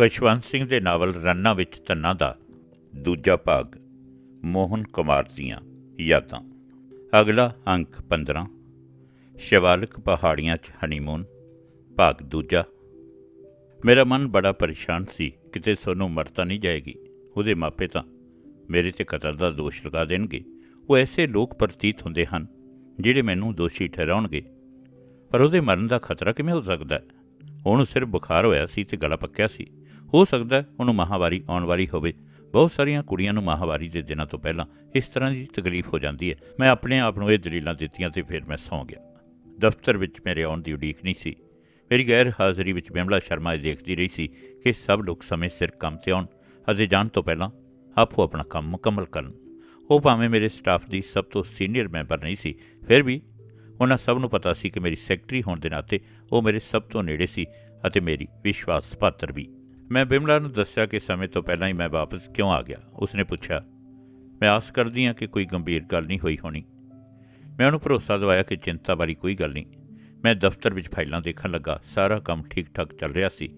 ਖੁਸ਼ਵੰਤ ਸਿੰਘ ਦੇ ਨਾਵਲ ਰੰਨਾ ਵਿੱਚ ਧੰਨਾ ਦਾ ਦੂਜਾ ਭਾਗ, ਮੋਹਨ ਕੁਮਾਰ ਦੀਆਂ ਯਾਦਾਂ। ਅਗਲਾ ਅੰਕ 15 ਸ਼ਿਵਾਲਿਕ ਪਹਾੜੀਆਂ 'ਚ ਹਨੀਮੂਨ, ਭਾਗ ਦੂਜਾ। ਮੇਰਾ ਮਨ ਬੜਾ ਪਰੇਸ਼ਾਨ ਸੀ, ਕਿਤੇ ਸੋਨੂੰ ਮਰਤਾ ਨਹੀਂ ਜਾਏਗੀ। ਉਹਦੇ ਮਾਪੇ ਤਾਂ ਮੇਰੇ ਤੇ ਕਤਲ ਦਾ ਦੋਸ਼ ਲਗਾ ਦੇਣਗੇ। ਉਹ ਐਸੇ ਲੋਕ ਪ੍ਰਤੀਤ ਹੁੰਦੇ ਹਨ, ਜਿਹੜੇ ਮੈਨੂੰ ਦੋਸ਼ੀ ਠਹਿਰਾਉਣਗੇ। ਪਰ ਉਹਦੇ ਮਰਨ ਦਾ ਖਤਰਾ ਕਿਵੇਂ ਹੋ ਸਕਦਾ ਹੈ? ਉਹਨੂੰ ਸਿਰਫ ਬੁਖਾਰ ਹੋਇਆ ਸੀ ਤੇ ਗਲਾ ਪੱਕਿਆ ਸੀ। ਹੋ ਸਕਦਾ ਉਹਨੂੰ ਮਹਾਵਾਰੀ ਆਉਣ ਵਾਲੀ ਹੋਵੇ। ਬਹੁਤ ਸਾਰੀਆਂ ਕੁੜੀਆਂ ਨੂੰ ਮਹਾਵਾਰੀ ਦੇ ਦਿਨਾਂ ਤੋਂ ਪਹਿਲਾਂ ਇਸ ਤਰ੍ਹਾਂ ਦੀ ਤਕਲੀਫ ਹੋ ਜਾਂਦੀ ਹੈ। ਮੈਂ ਆਪਣੇ ਆਪ ਨੂੰ ਇਹ ਦਲੀਲਾਂ ਦਿੱਤੀਆਂ ਤੇ ਫਿਰ ਮੈਂ ਸੌਂ ਗਿਆ। ਦਫ਼ਤਰ ਵਿੱਚ ਮੇਰੇ ਆਉਣ ਦੀ ਉਡੀਕ ਨਹੀਂ ਸੀ। ਮੇਰੀ ਗੈਰ ਹਾਜ਼ਰੀ ਵਿੱਚ ਬਿਮਲਾ ਸ਼ਰਮਾ ਇਹ ਦੇਖਦੀ ਰਹੀ ਸੀ ਕਿ ਸਭ ਲੋਕ ਸਮੇਂ ਸਿਰ ਕੰਮ ਤੇ ਆਉਣ। ਅਤੇ ਜਾਣ ਤੋਂ ਪਹਿਲਾਂ ਆਪੋ ਆਪਣਾ ਕੰਮ ਮੁਕੰਮਲ ਕਰਨ। ਉਹ ਭਾਵੇਂ ਮੇਰੇ ਸਟਾਫ ਦੀ ਸਭ ਤੋਂ ਸੀਨੀਅਰ ਮੈਂਬਰ ਨਹੀਂ ਸੀ, ਫਿਰ ਵੀ ਉਹਨਾਂ ਸਭ ਨੂੰ ਪਤਾ ਸੀ ਕਿ ਮੇਰੀ ਸੈਕਟਰੀ ਹੋਣ ਦੇ ਨਾਤੇ ਉਹ ਮੇਰੇ ਸਭ ਤੋਂ ਨੇੜੇ ਸੀ ਅਤੇ ਮੇਰੀ ਵਿਸ਼ਵਾਸ ਪਾਤਰ ਵੀ। ਮੈਂ ਬਿਮਲਾ ਨੂੰ ਦੱਸਿਆ ਕਿ ਸਮੇਂ ਤੋਂ ਪਹਿਲਾਂ ਹੀ ਮੈਂ ਵਾਪਸ ਕਿਉਂ ਆ ਗਿਆ। ਉਸਨੇ ਪੁੱਛਿਆ, ਮੈਂ ਆਸ ਕਰਦੀ ਹਾਂ ਕਿ ਕੋਈ ਗੰਭੀਰ ਗੱਲ ਨਹੀਂ ਹੋਈ ਹੋਣੀ। ਮੈਂ ਉਹਨੂੰ ਭਰੋਸਾ ਦਿਵਾਇਆ ਕਿ ਚਿੰਤਾ ਵਾਲੀ ਕੋਈ ਗੱਲ ਨਹੀਂ। ਮੈਂ ਦਫ਼ਤਰ ਵਿੱਚ ਫਾਈਲਾਂ ਦੇਖਣ ਲੱਗਾ। ਸਾਰਾ ਕੰਮ ਠੀਕ-ਠਾਕ ਚੱਲ ਰਿਹਾ ਸੀ।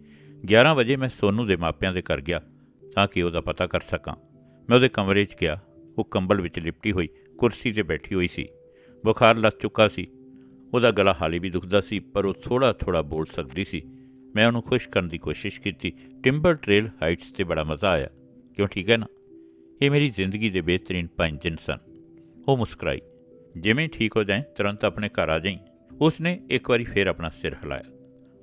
11 ਵਜੇ ਮੈਂ ਸੋਨੂ ਦੇ ਮਾਪਿਆਂ ਦੇ ਘਰ ਗਿਆ ਤਾਂ ਕਿ ਉਹਦਾ ਪਤਾ ਕਰ ਸਕਾਂ। ਮੈਂ ਉਹਦੇ ਕਮਰੇ 'ਚ ਗਿਆ। ਉਹ ਕੰਬਲ ਵਿੱਚ ਲਿਪਟੀ ਹੋਈ, ਕੁਰਸੀ ਤੇ ਬੈਠੀ ਹੋਈ ਸੀ। ਬੁਖਾਰ ਲੱਗ ਚੁੱਕਾ ਸੀ। ਉਹਦਾ ਗਲਾ ਹਾਲੇ ਵੀ ਦੁਖਦਾ ਸੀ, ਪਰ ਉਹ ਥੋੜਾ-ਥੋੜਾ ਬੋਲ ਸਕਦੀ ਸੀ। ਮੈਂ ਉਹਨੂੰ ਖੁਸ਼ ਕਰਨ ਦੀ ਕੋਸ਼ਿਸ਼ ਕੀਤੀ। ਟਿੰਬਰ ਟ੍ਰੇਲ ਹਾਈਟਸ ਤੇ ਬੜਾ ਮਜ਼ਾ ਆਇਆ। ਕਿਉਂ ਠੀਕ ਹੈ ਨਾ? ਇਹ ਮੇਰੀ ਜ਼ਿੰਦਗੀ ਦੇ ਬਿਹਤਰੀਨ ਪੰਜ ਦਿਨ ਸਨ। ਉਹ ਮੁਸਕਰਾਈ। ਜਿਵੇਂ ਠੀਕ ਹੋ ਜਾਏ, ਤੁਰੰਤ ਆਪਣੇ ਘਰ ਆ ਜਾਈ। ਉਸਨੇ ਇੱਕ ਵਾਰੀ ਫੇਰ ਆਪਣਾ ਸਿਰ ਹਿਲਾਇਆ।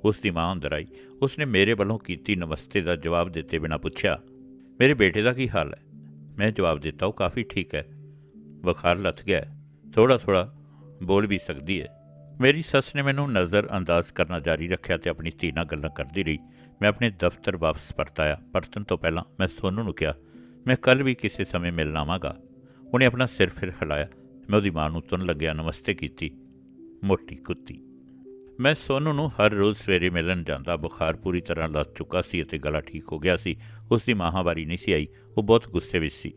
ਉਸ ਦੀ ਮਾਂ ਅੰਦਰ ਆਈ। ਉਸਨੇ ਮੇਰੇ ਵੱਲੋਂ ਕੀਤੀ ਨਮਸਤੇ ਦਾ ਜਵਾਬ ਦਿੱਤੇ ਬਿਨਾਂ ਪੁੱਛਿਆ, ਮੇਰੇ ਬੇਟੇ ਦਾ ਕੀ ਹਾਲ ਹੈ? ਮੈਂ ਜਵਾਬ ਦਿੱਤਾ, ਉਹ ਕਾਫੀ ਠੀਕ ਹੈ। ਬੁਖਾਰ ਲੱਥ ਗਿਆ ਥੋੜਾ ਥੋੜਾ ਬੋਲ ਵੀ ਸਕਦੀ ਹੈ। ਮੇਰੀ ਸੱਸ ਨੇ ਮੈਨੂੰ ਨਜ਼ਰ ਅੰਦਾਜ਼ ਕਰਨਾ ਜਾਰੀ ਰੱਖਿਆ ਤੇ ਆਪਣੀ ਧੀ ਨਾਲ ਗੱਲਾਂ ਕਰਦੀ ਰਹੀ। ਮੈਂ ਆਪਣੇ ਦਫ਼ਤਰ ਵਾਪਸ ਪਰਤਾਇਆ। ਪਰਤਣ ਤੋਂ ਪਹਿਲਾਂ ਮੈਂ ਸੋਨੂ ਨੂੰ ਕਿਹਾ, ਮੈਂ ਕੱਲ ਵੀ ਕਿਸੇ ਸਮੇਂ ਮਿਲਣ ਆਵਾਂਗਾ। ਉਹਨੇ ਆਪਣਾ ਸਿਰ ਫਿਰ ਹਿਲਾਇਆ। ਮੈਂ ਉਹਦੀ ਮਾਂ ਨੂੰ ਤੁਰਨ ਲੱਗਿਆ ਨਮਸਤੇ ਕੀਤੀ। ਮੋਟੀ ਕੁੱਤੀ। ਮੈਂ ਸੋਨੂ ਨੂੰ ਹਰ ਰੋਜ਼ ਸਵੇਰੇ ਮਿਲਣ ਜਾਂਦਾ, ਬੁਖਾਰ ਪੂਰੀ ਤਰ੍ਹਾਂ ਲੱਥ ਚੁੱਕਾ ਸੀ ਅਤੇ ਗਲਾ ਠੀਕ ਹੋ ਗਿਆ ਸੀ। ਉਸ ਦੀ ਮਾਹਾਵਾਰੀ ਨਹੀਂ ਸੀ ਆਈ। ਉਹ ਬਹੁਤ ਗੁੱਸੇ ਵਿੱਚ ਸੀ।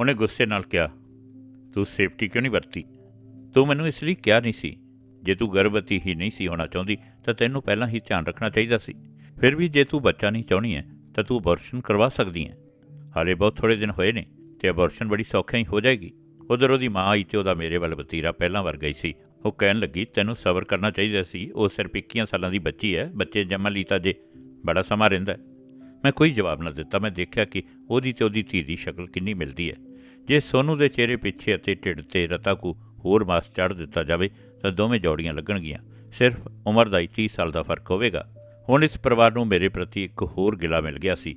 ਉਹਨੇ ਗੁੱਸੇ ਨਾਲ ਕਿਹਾ, ਤੂੰ ਸੇਫਟੀ ਕਿਉਂ ਨਹੀਂ ਵਰਤੀ? ਤੂੰ ਮੈਨੂੰ ਇਸ ਲਈ ਕਿਹਾ ਨਹੀਂ ਸੀ। ਜੇ ਤੂੰ ਗਰਭਵਤੀ ਹੀ ਨਹੀਂ ਸੀ ਹੋਣਾ ਚਾਹੁੰਦੀ, ਤਾਂ ਤੈਨੂੰ ਪਹਿਲਾਂ ਹੀ ਧਿਆਨ ਰੱਖਣਾ ਚਾਹੀਦਾ ਸੀ। ਫਿਰ ਵੀ ਜੇ ਤੂੰ ਬੱਚਾ ਨਹੀਂ ਚਾਹਣੀ ਹੈ, ਤਾਂ ਤੂੰ ਅਬੋਰਸ਼ਨ ਕਰਵਾ ਸਕਦੀ ਹੈ। ਹਾਲੇ ਬਹੁਤ ਥੋੜੇ ਦਿਨ ਹੋਏ ਨੇ ਤੇ ਅਬੋਰਸ਼ਨ ਬੜੀ ਸੌਖਿਆਂ ਹੀ ਹੋ ਜਾਏਗੀ। ਉਧਰ ਉਹਦੀ ਮਾਂ ਆਈ ਤੇ ਉਹਦਾ ਮੇਰੇ ਵੱਲ ਵਤੀਰਾ ਪਹਿਲਾਂ ਵਰ ਗਈ ਸੀ। ਉਹ ਕਹਿਣ ਲੱਗੀ, ਤੈਨੂੰ ਸਬਰ ਕਰਨਾ ਚਾਹੀਦਾ ਸੀ। ਉਹ ਸਿਰਫ 21 ਸਾਲਾਂ ਦੀ ਬੱਚੀ ਹੈ। ਬੱਚੇ ਜੰਮਣ ਲਈ ਤਾਂ ਜੇ। ਬੜਾ ਸਮਾਂ ਰਹਿੰਦਾ ਮੈਂ ਕੋਈ ਜਵਾਬ ਨਾ ਦਿੱਤਾ। ਮੈਂ ਦੇਖਿਆ ਕਿ ਉਹਦੀ ਤੇ ਉਹਦੀ ਧੀ ਦੀ ਸ਼ਕਲ ਕਿੰਨੀ ਮਿਲਦੀ ਹੈ। ਜੇ ਸੋਨੂ ਦੇ ਚਿਹਰੇ ਪਿੱਛੇ ਅਤੇ ਢਿੱਡ ਤੇ ਰਤਾ ਕੋ ਹੋਰ ਮਾਸ ਚੜ ਦਿੱਤਾ ਜਾਵੇ ਤਾਂ ਦੋਵੇਂ ਜੋੜੀਆਂ ਲੱਗਣਗੀਆਂ। ਸਿਰਫ ਉਮਰ ਦਾ ਹੀ 30 ਸਾਲ ਦਾ ਫ਼ਰਕ ਹੋਵੇਗਾ। ਹੁਣ ਇਸ ਪਰਿਵਾਰ ਨੂੰ ਮੇਰੇ ਪ੍ਰਤੀ ਇੱਕ ਹੋਰ ਗਿਲਾ ਮਿਲ ਗਿਆ ਸੀ।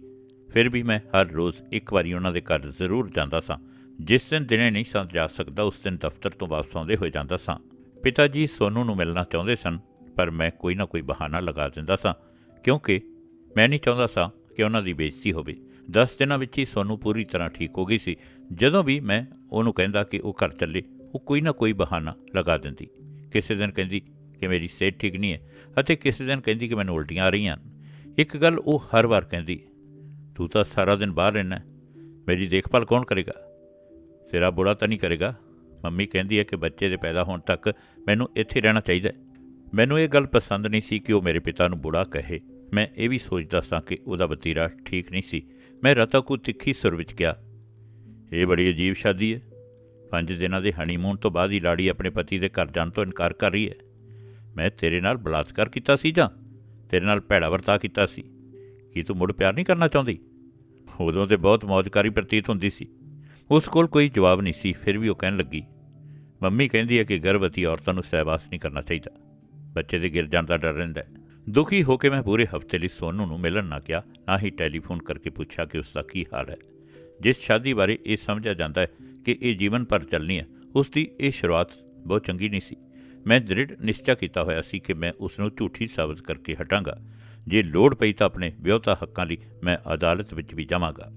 ਫਿਰ ਵੀ ਮੈਂ ਹਰ ਰੋਜ਼ ਇੱਕ ਵਾਰੀ ਉਹਨਾਂ ਦੇ ਘਰ ਜ਼ਰੂਰ ਜਾਂਦਾ ਸਾਂ। ਜਿਸ ਦਿਨ ਦਿਨੇ ਨਹੀਂ ਸਾਂ ਜਾ ਸਕਦਾ, ਉਸ ਦਿਨ ਦਫ਼ਤਰ ਤੋਂ ਵਾਪਸ ਆਉਂਦੇ ਹੋਏ ਜਾਂਦਾ ਸਾਂ। ਪਿਤਾ ਜੀ ਸੋਨੂ ਨੂੰ ਮਿਲਣਾ ਚਾਹੁੰਦੇ ਸਨ, ਪਰ ਮੈਂ ਕੋਈ ਨਾ ਕੋਈ ਬਹਾਨਾ ਲਗਾ ਦਿੰਦਾ ਸਾਂ, ਕਿਉਂਕਿ ਮੈਂ ਨਹੀਂ ਚਾਹੁੰਦਾ ਸਾਂ ਕਿ ਉਹਨਾਂ ਦੀ ਬੇਇੱਜ਼ਤੀ ਹੋਵੇ। 10 ਦਿਨਾਂ ਵਿੱਚ ਹੀ ਸੋਨੂ ਪੂਰੀ ਤਰ੍ਹਾਂ ਠੀਕ ਹੋ ਗਈ ਸੀ। ਜਦੋਂ ਵੀ ਮੈਂ ਉਹਨੂੰ ਕਹਿੰਦਾ ਕਿ ਉਹ ਘਰ ਚੱਲੇ, ਉਹ ਕੋਈ ਨਾ ਕੋਈ ਬਹਾਨਾ ਲਗਾ ਦਿੰਦੀ। ਕਿਸੇ ਦਿਨ ਕਹਿੰਦੀ ਕਿ ਮੇਰੀ ਸਿਹਤ ਠੀਕ ਨਹੀਂ ਹੈ ਅਤੇ ਕਿਸੇ ਦਿਨ ਕਹਿੰਦੀ ਕਿ ਮੈਨੂੰ ਉਲਟੀਆਂ ਆ ਰਹੀਆਂ ਹਨ। ਇੱਕ ਗੱਲ ਉਹ ਹਰ ਵਾਰ ਕਹਿੰਦੀ, ਤੂੰ ਤਾਂ ਸਾਰਾ ਦਿਨ ਬਾਹਰ ਰਹਿਣਾ ਮੇਰੀ ਦੇਖਭਾਲ ਕੌਣ ਕਰੇਗਾ? ਤੇਰਾ ਬੁੜਾ ਤਾਂ ਨਹੀਂ ਕਰੇਗਾ। ਮੰਮੀ ਕਹਿੰਦੀ ਹੈ ਕਿ ਬੱਚੇ ਦੇ ਪੈਦਾ ਹੋਣ ਤੱਕ ਮੈਨੂੰ ਇੱਥੇ ਰਹਿਣਾ ਚਾਹੀਦਾ ਹੈ। ਮੈਨੂੰ ਇਹ ਗੱਲ ਪਸੰਦ ਨਹੀਂ ਸੀ ਕਿ ਉਹ ਮੇਰੇ ਪਿਤਾ ਨੂੰ ਬੁੜਾ ਕਹੇ। ਮੈਂ ਇਹ ਵੀ ਸੋਚਦਾ ਸਾਂ ਕਿ ਉਹਦਾ ਵਤੀਰਾ ਠੀਕ ਨਹੀਂ ਸੀ। ਮੈਂ ਰਤਾ ਕੋ ਤਿੱਖੀ ਸੁਰ ਵਿੱਚ ਕਿਹਾ, ਇਹ ਬੜੀ ਅਜੀਬ ਸ਼ਾਦੀ ਹੈ। ਪੰਜ ਦਿਨਾਂ ਦੇ ਹਨੀਮੂਨ ਤੋਂ ਬਾਅਦ ਹੀ ਲਾੜੀ ਆਪਣੇ ਪਤੀ ਦੇ ਘਰ ਜਾਣ ਤੋਂ ਇਨਕਾਰ ਕਰ ਰਹੀ ਹੈ। ਮੈਂ ਤੇਰੇ ਨਾਲ ਬਲਾਤਕਾਰ ਕੀਤਾ ਸੀ ਜਾਂ ਤੇਰੇ ਨਾਲ ਭੈੜਾ ਵਰਤਾਅ ਕੀਤਾ ਸੀ? ਕੀ ਤੂੰ ਮੁੜ ਪਿਆਰ ਨਹੀਂ ਕਰਨਾ ਚਾਹੁੰਦੀ? ਉਦੋਂ ਤੇ ਬਹੁਤ ਮੌਜਕਾਰੀ ਪ੍ਰਤੀਤ ਹੁੰਦੀ ਸੀ। ਉਸ ਕੋਲ ਕੋਈ ਜਵਾਬ ਨਹੀਂ ਸੀ, ਫਿਰ ਵੀ ਉਹ ਕਹਿਣ ਲੱਗੀ, ਮੰਮੀ ਕਹਿੰਦੀ ਹੈ ਕਿ ਗਰਭਵਤੀ ਔਰਤਾਂ ਨੂੰ ਸਹਿਵਾਸ ਨਹੀਂ ਕਰਨਾ ਚਾਹੀਦਾ। ਬੱਚੇ ਦੇ ਗਿਰ ਜਾਣ ਦਾ ਡਰ ਰਹਿੰਦਾ ਹੈ। ਦੁਖੀ ਹੋ ਕੇ ਮੈਂ ਪੂਰੇ ਹਫ਼ਤੇ ਲਈ ਸੋਨੂ ਨੂੰ ਮਿਲਣ ਨਾ ਗਿਆ ਨਾ ਹੀ ਟੈਲੀਫੋਨ ਕਰਕੇ ਪੁੱਛਿਆ ਕਿ ਉਸ ਦਾ ਕੀ ਹਾਲ ਹੈ। ਜਿਸ ਸ਼ਾਦੀ ਬਾਰੇ ਇਹ ਸਮਝਿਆ ਜਾਂਦਾ ਹੈ ਕਿ ਇਹ ਜੀਵਨ ਭਰ ਚੱਲਣੀ ਹੈ। ਉਸ ਦੀ ਇਹ ਸ਼ੁਰੂਆਤ ਬਹੁਤ ਚੰਗੀ ਨਹੀਂ ਸੀ। ਮੈਂ ਦ੍ਰਿੜ ਨਿਸ਼ਚਾ ਕੀਤਾ ਹੋਇਆ ਸੀ ਕਿ ਮੈਂ ਉਸ ਨੂੰ ਝੂਠੀ ਸਾਬਤ ਕਰਕੇ ਹਟਾਂਗਾ। ਜੇ ਲੋੜ ਪਈ ਤਾਂ ਆਪਣੇ ਵਿਆਹਤਾ ਹੱਕਾਂ ਲਈ ਮੈਂ ਅਦਾਲਤ ਵਿੱਚ ਵੀ ਜਾਵਾਂਗਾ।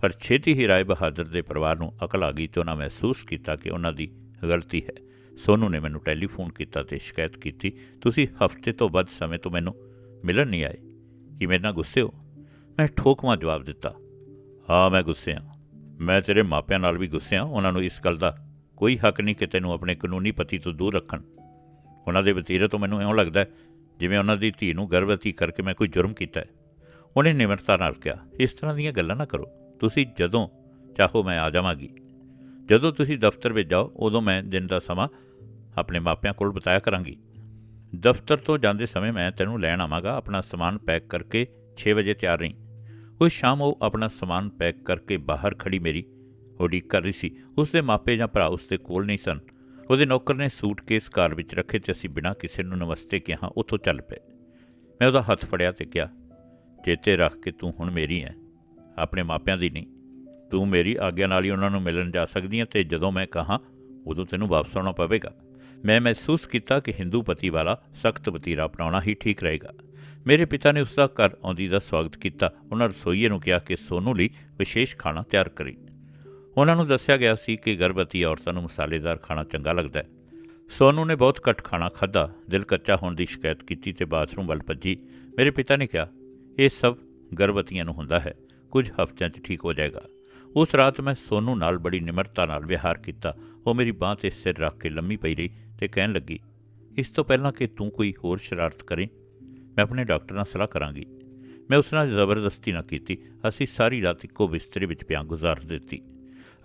ਪਰ ਛੇਤੀ ਹੀ ਰਾਏ ਬਹਾਦਰ ਦੇ ਪਰਿਵਾਰ ਨੂੰ ਅਕਲ ਆ ਗਈ ਤੇ ਉਹਨਾਂ ਮਹਿਸੂਸ ਕੀਤਾ ਕਿ ਉਹਨਾਂ ਦੀ ਗਲਤੀ ਹੈ। ਸੋਨੂ ਨੇ ਮੈਨੂੰ ਟੈਲੀਫੋਨ ਕੀਤਾ ਤੇ ਸ਼ਿਕਾਇਤ ਕੀਤੀ, ਤੁਸੀਂ ਹਫ਼ਤੇ ਤੋਂ ਵੱਧ ਸਮੇਂ ਤੋਂ ਮੈਨੂੰ ਮਿਲਣ ਨਹੀਂ ਆਏ। ਕਿ ਮੇਰੇ ਨਾਲ ਗੁੱਸੇ ਹੋ? ਮੈਂ ਠੋਕਵਾਂ ਜਵਾਬ ਦਿੱਤਾ, ਹਾਂ, ਮੈਂ ਗੁੱਸੇ ਹਾਂ। ਮੈਂ ਤੇਰੇ ਮਾਪਿਆਂ ਨਾਲ ਵੀ ਗੁੱਸੇ ਹਾਂ। ਉਹਨਾਂ ਨੂੰ ਇਸ ਗੱਲ ਦਾ ਕੋਈ ਹੱਕ ਨਹੀਂ ਕਿ ਤੈਨੂੰ ਆਪਣੇ ਕਾਨੂੰਨੀ ਪਤੀ ਤੋਂ ਦੂਰ ਰੱਖਣ। ਉਹਨਾਂ ਦੇ ਵਤੀਰੇ ਤੋਂ ਮੈਨੂੰ ਇਉਂ ਲੱਗਦਾ ਜਿਵੇਂ ਉਹਨਾਂ ਦੀ ਧੀ ਨੂੰ ਗਰਭਵਤੀ ਕਰਕੇ ਮੈਂ ਕੋਈ ਜੁਰਮ ਕੀਤਾ ਹੈ। ਉਹਨੇ ਨਿਮਰਤਾ ਨਾਲ ਕਿਹਾ, ਇਸ ਤਰ੍ਹਾਂ ਦੀਆਂ ਗੱਲਾਂ ਨਾ ਕਰੋ। ਤੁਸੀਂ ਜਦੋਂ ਚਾਹੋ ਮੈਂ ਆ ਜਾਵਾਂਗੀ। ਜਦੋਂ ਤੁਸੀਂ ਦਫ਼ਤਰ ਵਿੱਚ ਜਾਓ, ਉਦੋਂ ਮੈਂ ਦਿਨ ਦਾ ਸਮਾਂ ਆਪਣੇ ਮਾਪਿਆਂ ਕੋਲ ਬਤਾਇਆ ਕਰਾਂਗੀ। ਦਫ਼ਤਰ ਤੋਂ ਜਾਂਦੇ ਸਮੇਂ ਮੈਂ ਤੈਨੂੰ ਲੈਣ ਆਵਾਂਗਾ। ਆਪਣਾ ਸਮਾਨ ਪੈਕ ਕਰਕੇ 6 ਵਜੇ ਤਿਆਰ ਰਹੀਂ। ਉਸ ਸ਼ਾਮ ਉਹ ਆਪਣਾ ਸਮਾਨ ਪੈਕ ਕਰਕੇ ਬਾਹਰ ਖੜੀ ਮੇਰੀ ਉਡੀਕ ਕਰ ਰਹੀ ਸੀ। ਉਸ ਦੇ ਮਾਪੇ ਜਾਂ ਭਰਾ ਉਸ ਦੇ ਕੋਲ ਨਹੀਂ ਸਨ। ਉਹਦੇ ਨੌਕਰ ਨੇ ਸੂਟਕੇਸ ਕਾਰ ਵਿੱਚ ਰੱਖੇ ਤੇ ਅਸੀਂ ਬਿਨਾਂ ਕਿਸੇ ਨੂੰ ਨਮਸਤੇ ਕਿਹਾ, ਉੱਥੋਂ ਚੱਲ ਪਏ। ਮੈਂ ਉਹਦਾ ਹੱਥ ਫੜਿਆ ਤੇ ਕਿਹਾ, ਚੇਤੇ ਰੱਖ ਕੇ ਤੂੰ ਹੁਣ ਮੇਰੀ ਹੈ, ਆਪਣੇ ਮਾਪਿਆਂ ਦੀ ਨਹੀਂ। ਤੂੰ ਮੇਰੀ ਆਗਿਆ ਨਾਲ ਹੀ ਉਹਨਾਂ ਨੂੰ ਮਿਲਣ ਜਾ ਸਕਦੀ ਹੈ ਤੇ ਜਦੋਂ ਮੈਂ ਕਹਾਂ, ਉਦੋਂ ਤੈਨੂੰ ਵਾਪਸ ਆਉਣਾ ਪਵੇਗਾ। ਮੈਂ ਮਹਿਸੂਸ ਕੀਤਾ ਕਿ ਹਿੰਦੂ ਪਤੀ ਵਾਲਾ ਸਖਤ ਵਤੀਰਾ ਅਪਣਾਉਣਾ ਹੀ ਠੀਕ ਰਹੇਗਾ। ਮੇਰੇ ਪਿਤਾ ਨੇ ਉਸ ਦਾ ਘਰ ਆਉਂਦੀ ਦਾ ਸਵਾਗਤ ਕੀਤਾ। ਉਹਨਾਂ ਰਸੋਈਏ ਨੂੰ ਕਿਹਾ ਕਿ ਸੋਨੂ ਲਈ ਵਿਸ਼ੇਸ਼ ਖਾਣਾ ਤਿਆਰ ਕਰੇ। ਉਹਨਾਂ ਨੂੰ ਦੱਸਿਆ ਗਿਆ ਸੀ ਕਿ ਗਰਭਵਤੀ ਔਰਤਾਂ ਨੂੰ ਮਸਾਲੇਦਾਰ ਖਾਣਾ ਚੰਗਾ ਲੱਗਦਾ ਹੈ। ਸੋਨੂ ਨੇ ਬਹੁਤ ਘੱਟ ਖਾਣਾ ਖਾਧਾ। ਦਿਲ ਕੱਚਾ ਹੋਣ ਦੀ ਸ਼ਿਕਾਇਤ ਕੀਤੀ ਤੇ ਬਾਥਰੂਮ ਵੱਲ ਭੱਜੀ। ਮੇਰੇ ਪਿਤਾ ਨੇ ਕਿਹਾ, ਇਹ ਸਭ ਗਰਭਵਤੀਆਂ ਨੂੰ ਹੁੰਦਾ ਹੈ। ਕੁਝ ਹਫ਼ਤਿਆਂ 'ਚ ਠੀਕ ਹੋ ਜਾਏਗਾ। ਉਸ ਰਾਤ ਮੈਂ ਸੋਨੂ ਨਾਲ ਬੜੀ ਨਿਮਰਤਾ ਨਾਲ ਵਿਹਾਰ ਕੀਤਾ। ਉਹ ਮੇਰੀ ਬਾਹ ਤੇ ਸਿਰ ਰੱਖ ਕੇ ਲੰਮੀ ਪਈ ਰਹੀ ਤੇ ਕਹਿਣ ਲੱਗੀ, ਇਸ ਤੋਂ ਪਹਿਲਾਂ ਕਿ ਤੂੰ ਕੋਈ ਹੋਰ ਸ਼ਰਾਰਤ ਕਰੇ? ਮੈਂ ਆਪਣੇ ਡਾਕਟਰ ਨਾਲ ਸਲਾਹ ਕਰਾਂਗੀ। ਮੈਂ ਉਸ ਨਾਲ ਜ਼ਬਰਦਸਤੀ ਨਾ ਕੀਤੀ। ਅਸੀਂ ਸਾਰੀ ਰਾਤ ਇੱਕੋ ਬਿਸਤਰੇ ਵਿੱਚ ਪਿਆ ਗੁਜ਼ਾਰ ਦਿੱਤੀ।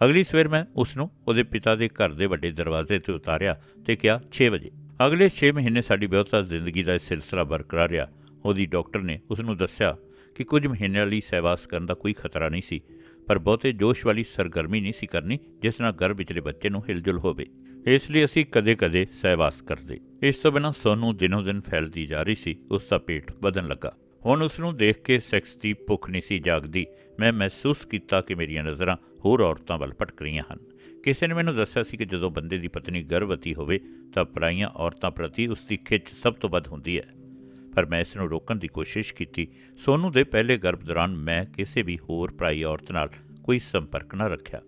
ਅਗਲੀ ਸਵੇਰ ਮੈਂ ਉਸ ਨੂੰ ਉਹਦੇ ਪਿਤਾ ਦੇ ਘਰ ਦੇ ਵੱਡੇ ਦਰਵਾਜ਼ੇ ਤੇ ਉਤਾਰਿਆ ਤੇ ਕਿਹਾ 6 ਵਜੇ। ਅਗਲੇ 6 ਮਹੀਨੇ ਸਾਡੀ ਵਿਆਹਤਾ ਜ਼ਿੰਦਗੀ ਦਾ ਇਹ ਸਿਲਸਿਲਾ ਬਰਕਰਾਰ ਰਿਹਾ। ਉਹਦੀ ਡਾਕਟਰ ਨੇ ਉਸ ਨੂੰ ਦੱਸਿਆ ਕਿ ਕੁਝ ਮਹੀਨਿਆਂ ਲਈ ਸਹਿਵਾਸ ਕਰਨ ਦਾ ਕੋਈ ਖਤਰਾ ਨਹੀਂ ਸੀ, ਪਰ ਬਹੁਤੇ ਜੋਸ਼ ਵਾਲੀ ਸਰਗਰਮੀ ਨਹੀਂ ਸੀ ਕਰਨੀ, ਜਿਸ ਨਾਲ ਗਰਭ ਵਿਚਲੇ ਬੱਚੇ ਨੂੰ ਹਿਲਜੁਲ ਹੋਵੇ। ਇਸ ਲਈ ਅਸੀਂ ਕਦੇ-ਕਦੇ ਸਹਿਵਾਸ ਕਰਦੇ। ਇਸ ਤੋਂ ਬਿਨਾਂ ਸੋਨੂੰ ਦਿਨੋ ਦਿਨ ਫੈਲਦੀ ਜਾ ਰਹੀ ਸੀ, ਉਸ ਦਾ ਪੇਟ ਵਧਣ ਲੱਗਾ। ਹੁਣ ਉਸ ਨੂੰ ਦੇਖ ਕੇ ਸੈਕਸ ਦੀ ਭੁੱਖ ਨਹੀਂ ਸੀ ਜਾਗਦੀ। ਮੈਂ ਮਹਿਸੂਸ ਕੀਤਾ ਕਿ ਮੇਰੀਆਂ ਨਜ਼ਰਾਂ ਹੋਰ ਔਰਤਾਂ ਵੱਲ ਭਟਕ ਰਹੀਆਂ ਹਨ। ਕਿਸੇ ਨੇ ਮੈਨੂੰ ਦੱਸਿਆ ਸੀ ਕਿ ਜਦੋਂ ਬੰਦੇ ਦੀ ਪਤਨੀ ਗਰਭਵਤੀ ਹੋਵੇ, ਤਾਂ ਪਰਾਈਆਂ ਔਰਤਾਂ ਪ੍ਰਤੀ ਉਸ ਦੀ ਖਿੱਚ ਸਭ ਤੋਂ ਵੱਧ ਹੁੰਦੀ ਹੈ। ਪਰ ਮੈਂ ਇਸ ਨੂੰ ਰੋਕਣ ਦੀ ਕੋਸ਼ਿਸ਼ ਕੀਤੀ। ਸੋਨੂੰ ਦੇ ਪਹਿਲੇ ਗਰਭ ਦੌਰਾਨ ਮੈਂ ਕਿਸੇ ਵੀ ਹੋਰ ਪਰਾਈ ਔਰਤ ਨਾਲ ਕੋਈ ਸੰਪਰਕ ਨਾ ਰੱਖਿਆ।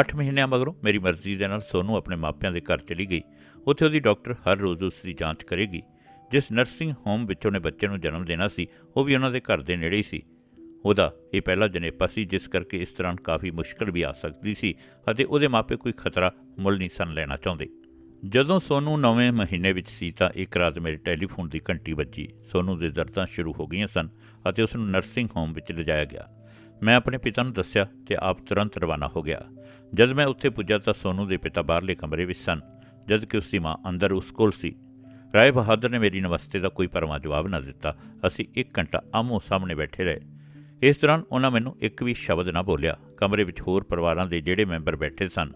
8 ਮਹੀਨਿਆਂ ਮਗਰੋਂ ਮੇਰੀ ਮਰਜ਼ੀ ਦੇ ਨਾਲ ਸੋਨੂੰ ਆਪਣੇ ਮਾਪਿਆਂ ਦੇ ਘਰ ਚਲੀ ਗਈ। ਉੱਥੇ ਉਹਦੀ ਡਾਕਟਰ ਹਰ ਰੋਜ਼ ਉਸ ਦੀ ਜਾਂਚ ਕਰੇਗੀ। ਜਿਸ ਨਰਸਿੰਗ ਹੋਮ ਵਿੱਚੋਂ ਨੇ ਬੱਚੇ ਨੂੰ ਜਨਮ ਦੇਣਾ ਸੀ, ਉਹ ਵੀ ਉਹਨਾਂ ਦੇ ਘਰ ਦੇ ਨੇੜੇ ਹੀ ਸੀ। ਉਹਦਾ ਇਹ ਪਹਿਲਾ ਜਨੇਪਾ ਸੀ, ਜਿਸ ਕਰਕੇ ਇਸ ਤਰ੍ਹਾਂ ਕਾਫੀ ਮੁਸ਼ਕਲ ਵੀ ਆ ਸਕਦੀ ਸੀ ਅਤੇ ਉਹਦੇ ਮਾਪੇ ਕੋਈ ਖਤਰਾ ਮੁੱਲ ਨਹੀਂ ਸਨ ਲੈਣਾ ਚਾਹੁੰਦੇ। ਜਦੋਂ ਸੋਨੂੰ ਨਵੇਂ ਮਹੀਨੇ ਵਿੱਚ ਸੀ ਤਾਂ ਇੱਕ ਰਾਤ ਮੇਰੇ ਟੈਲੀਫੋਨ ਦੀ ਘੰਟੀ ਵੱਜੀ। ਸੋਨੂੰ ਦੇ ਦਰਦਾਂ ਸ਼ੁਰੂ ਹੋ ਗਈਆਂ ਸਨ ਅਤੇ ਉਸ ਨੂੰ ਨਰਸਿੰਗ ਹੋਮ ਵਿੱਚ ਲਿਜਾਇਆ ਗਿਆ। ਮੈਂ ਆਪਣੇ ਪਿਤਾ ਨੂੰ ਦੱਸਿਆ ਤੇ ਆਪ ਤੁਰੰਤ ਰਵਾਨਾ ਹੋ ਗਿਆ। ਜਦ ਮੈਂ ਉੱਥੇ ਪੁੱਜਾ ਤਾਂ ਸੋਨੂੰ ਦੇ ਪਿਤਾ ਬਾਹਰਲੇ ਕਮਰੇ ਵਿੱਚ ਸਨ, ਜਦ ਕਿ ਉਸ ਦੀ ਮਾਂ ਅੰਦਰ ਉਸ ਕੋਲ ਸੀ। ਰਾਏ ਬਹਾਦਰ ਨੇ ਮੇਰੀ ਨਮਸਤੇ ਦਾ ਕੋਈ ਪਰਮਾ ਜਵਾਬ ਨਾ ਦਿੱਤਾ। ਅਸੀਂ ਇੱਕ ਘੰਟਾ ਆਮੋ ਸਾਹਮਣੇ ਬੈਠੇ ਰਹੇ। ਇਸ ਦੌਰਾਨ ਉਹਨਾਂ ਮੈਨੂੰ ਇੱਕ ਵੀ ਸ਼ਬਦ ਨਾ ਬੋਲਿਆ। ਕਮਰੇ ਵਿੱਚ ਹੋਰ ਪਰਿਵਾਰਾਂ ਦੇ ਜਿਹੜੇ ਮੈਂਬਰ ਬੈਠੇ ਸਨ,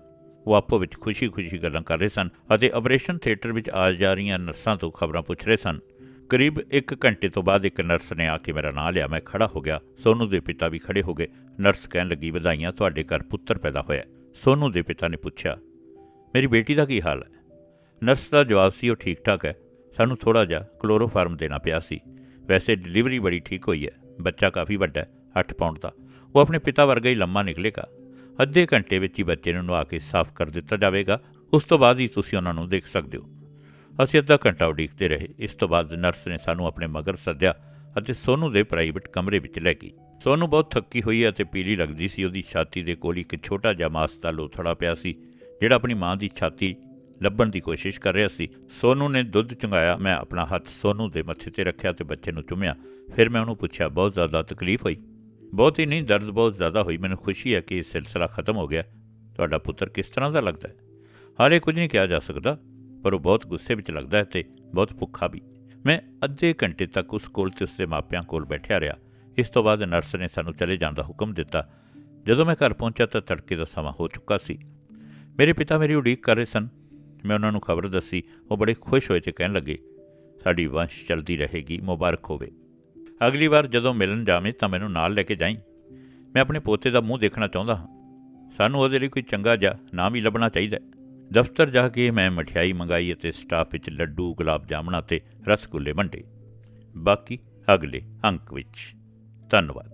ਉਹ ਆਪੋ ਵਿੱਚ ਖੁਸ਼ੀ-ਖੁਸ਼ੀ ਗੱਲਾਂ ਕਰ ਰਹੇ ਸਨ ਅਤੇ ਆਪਰੇਸ਼ਨ ਥੀਏਟਰ ਵਿੱਚ ਆ ਜਾ ਰਹੀਆਂ ਨਰਸਾਂ ਤੋਂ ਖਬਰਾਂ ਪੁੱਛ ਰਹੇ ਸਨ। ਕਰੀਬ 1 ਘੰਟੇ ਤੋਂ ਬਾਅਦ ਇੱਕ ਨਰਸ ਨੇ ਆ ਕੇ ਮੇਰਾ ਨਾਂ ਲਿਆ। ਮੈਂ ਖੜਾ ਹੋ ਗਿਆ। ਸੋਨੂ ਦੇ ਪਿਤਾ ਵੀ ਖੜੇ ਹੋ ਗਏ। ਨਰਸ ਕਹਿਣ ਲੱਗੀ, ਵਧਾਈਆਂ, ਤੁਹਾਡੇ ਘਰ ਪੁੱਤਰ ਪੈਦਾ ਹੋਇਆ ਸੋਨੂ ਦੇ ਪਿਤਾ ਨੇ ਪੁੱਛਿਆ, ਮੇਰੀ ਬੇਟੀ ਦਾ ਕੀ ਹਾਲ ਹੈ? ਨਰਸ ਦਾ ਜਵਾਬ ਸੀ, ਉਹ ਠੀਕ ਠਾਕ ਹੈ। ਸਾਨੂੰ ਥੋੜਾ ਜਿਹਾ ਕਲੋਰੋਫਾਰਮ ਦੇਣਾ ਪਿਆ ਸੀ। ਵੈਸੇ ਡਿਲੀਵਰੀ ਬੜੀ ਠੀਕ ਹੋਈ ਹੈ। ਬੱਚਾ ਕਾਫੀ ਵੱਡਾ ਹੈ 8 ਪਾਉਂਡ ਦਾ। ਉਹ ਆਪਣੇ ਪਿਤਾ ਵਰਗਾ ਹੀ ਲੰਮਾ ਨਿਕਲੇਗਾ। ਅੱਧੇ ਘੰਟੇ ਵਿੱਚ ਹੀ ਬੱਚੇ ਨੂੰ ਨਵਾ ਕੇ ਸਾਫ਼ ਕਰ ਦਿੱਤਾ ਜਾਵੇਗਾ। ਉਸ ਤੋਂ ਬਾਅਦ ਹੀ ਤੁਸੀਂ ਉਹਨਾਂ ਨੂੰ ਦੇਖ ਸਕਦੇ ਹੋ। ਅਸੀਂ ਅੱਧਾ ਘੰਟਾ ਉਡੀਕਦੇ ਰਹੇ। ਇਸ ਤੋਂ ਬਾਅਦ ਨਰਸ ਨੇ ਸਾਨੂੰ ਆਪਣੇ ਮਗਰ ਸੱਦਿਆ ਅਤੇ ਸੋਨੂ ਦੇ ਪ੍ਰਾਈਵੇਟ ਕਮਰੇ ਵਿੱਚ ਲੈ ਗਈ। ਸੋਨੂ ਬਹੁਤ ਥੱਕੀ ਹੋਈ ਅਤੇ ਪੀਲੀ ਲੱਗਦੀ ਸੀ। ਉਹਦੀ ਛਾਤੀ ਦੇ ਕੋਲ ਇੱਕ ਛੋਟਾ ਜਿਹਾ ਮਾਸ ਦਾ ਲੋਥੜਾ ਪਿਆ ਸੀ, ਜਿਹੜਾ ਆਪਣੀ ਮਾਂ ਦੀ ਛਾਤੀ ਲੱਭਣ ਦੀ ਕੋਸ਼ਿਸ਼ ਕਰ ਰਿਹਾ ਸੀ। ਸੋਨੂ ਨੇ ਦੁੱਧ ਚੁੰਗਾਇਆ ਮੈਂ ਆਪਣਾ ਹੱਥ ਸੋਨੂ ਦੇ ਮੱਥੇ ਤੇ ਰੱਖਿਆ ਤੇ ਬੱਚੇ ਨੂੰ ਚੁੰਮਿਆ। ਫਿਰ ਮੈਂ ਉਹਨੂੰ ਪੁੱਛਿਆ, ਬਹੁਤ ਜ਼ਿਆਦਾ ਤਕਲੀਫ ਹੋਈ? ਬਹੁਤ ਹੀ ਨਹੀਂ, ਦਰਦ ਬਹੁਤ ਜ਼ਿਆਦਾ ਹੋਈ। ਮੈਨੂੰ ਖੁਸ਼ੀ ਹੈ ਕਿ ਇਹ ਸਿਲਸਿਲਾ ਖਤਮ ਹੋ ਗਿਆ। ਤੁਹਾਡਾ ਪੁੱਤਰ ਕਿਸ ਤਰ੍ਹਾਂ ਦਾ ਲੱਗਦਾ ਹੈ? ਹਾਲੇ ਕੁਝ ਨਹੀਂ ਕਿਹਾ ਜਾ ਸਕਦਾ। ਪਰ ਉਹ ਬਹੁਤ ਗੁੱਸੇ ਵਿੱਚ ਲੱਗਦਾ ਹੈ ਤੇ ਬਹੁਤ ਭੁੱਖਾ ਵੀ। ਮੈਂ ਅੱਧੇ ਘੰਟੇ ਤੱਕ ਉਸ ਕੋਲ ਤੇ ਉਸਦੇ ਮਾਪਿਆਂ ਕੋਲ ਬੈਠਿਆ ਰਿਹਾ। ਇਸ ਤੋਂ ਬਾਅਦ ਨਰਸ ਨੇ ਸਾਨੂੰ ਚਲੇ ਜਾਣ ਦਾ ਹੁਕਮ ਦਿੱਤਾ। ਜਦੋਂ ਮੈਂ ਘਰ ਪਹੁੰਚਿਆ ਤਾਂ ਤੜਕੇ ਦਾ ਸਮਾਂ ਹੋ ਚੁੱਕਾ ਸੀ। ਮੇਰੇ ਪਿਤਾ ਮੇਰੀ ਉਡੀਕ ਕਰ ਰਹੇ ਸਨ। ਮੈਂ ਉਹਨਾਂ ਨੂੰ ਖਬਰ ਦੱਸੀ। ਉਹ ਬੜੇ ਖੁਸ਼ ਹੋਏ ਤੇ ਕਹਿਣ ਲੱਗੇ, ਸਾਡੀ ਵੰਸ਼ ਚਲਦੀ ਰਹੇਗੀ, ਮੁਬਾਰਕ ਹੋਵੇ। ਅਗਲੀ ਵਾਰ ਜਦੋਂ ਮਿਲਣ ਜਾਵੇਂ ਤਾਂ ਮੈਨੂੰ ਨਾਲ ਲੈ ਕੇ ਜਾਈਂ। ਮੈਂ ਆਪਣੇ ਪੋਤੇ ਦਾ ਮੂੰਹ ਦੇਖਣਾ ਚਾਹੁੰਦਾ ਹਾਂ। ਸਾਨੂੰ ਉਹਦੇ ਲਈ ਕੋਈ ਚੰਗਾ ਜਿਹਾ ਨਾਮ ਹੀ ਲੱਭਣਾ ਚਾਹੀਦਾ ਹੈ। ਦਫ਼ਤਰ ਜਾ ਕੇ ਮੈਂ ਮਠਿਆਈ ਮੰਗਾਈ ਅਤੇ ਸਟਾਫ ਵਿੱਚ ਲੱਡੂ, ਗੁਲਾਬ ਜਾਮਣਾ ਤੇ ਰਸਗੁੱਲੇ ਵੰਡੇ। ਬਾਕੀ ਅਗਲੇ ਅੰਕ ਵਿੱਚ। ਧੰਨਵਾਦ।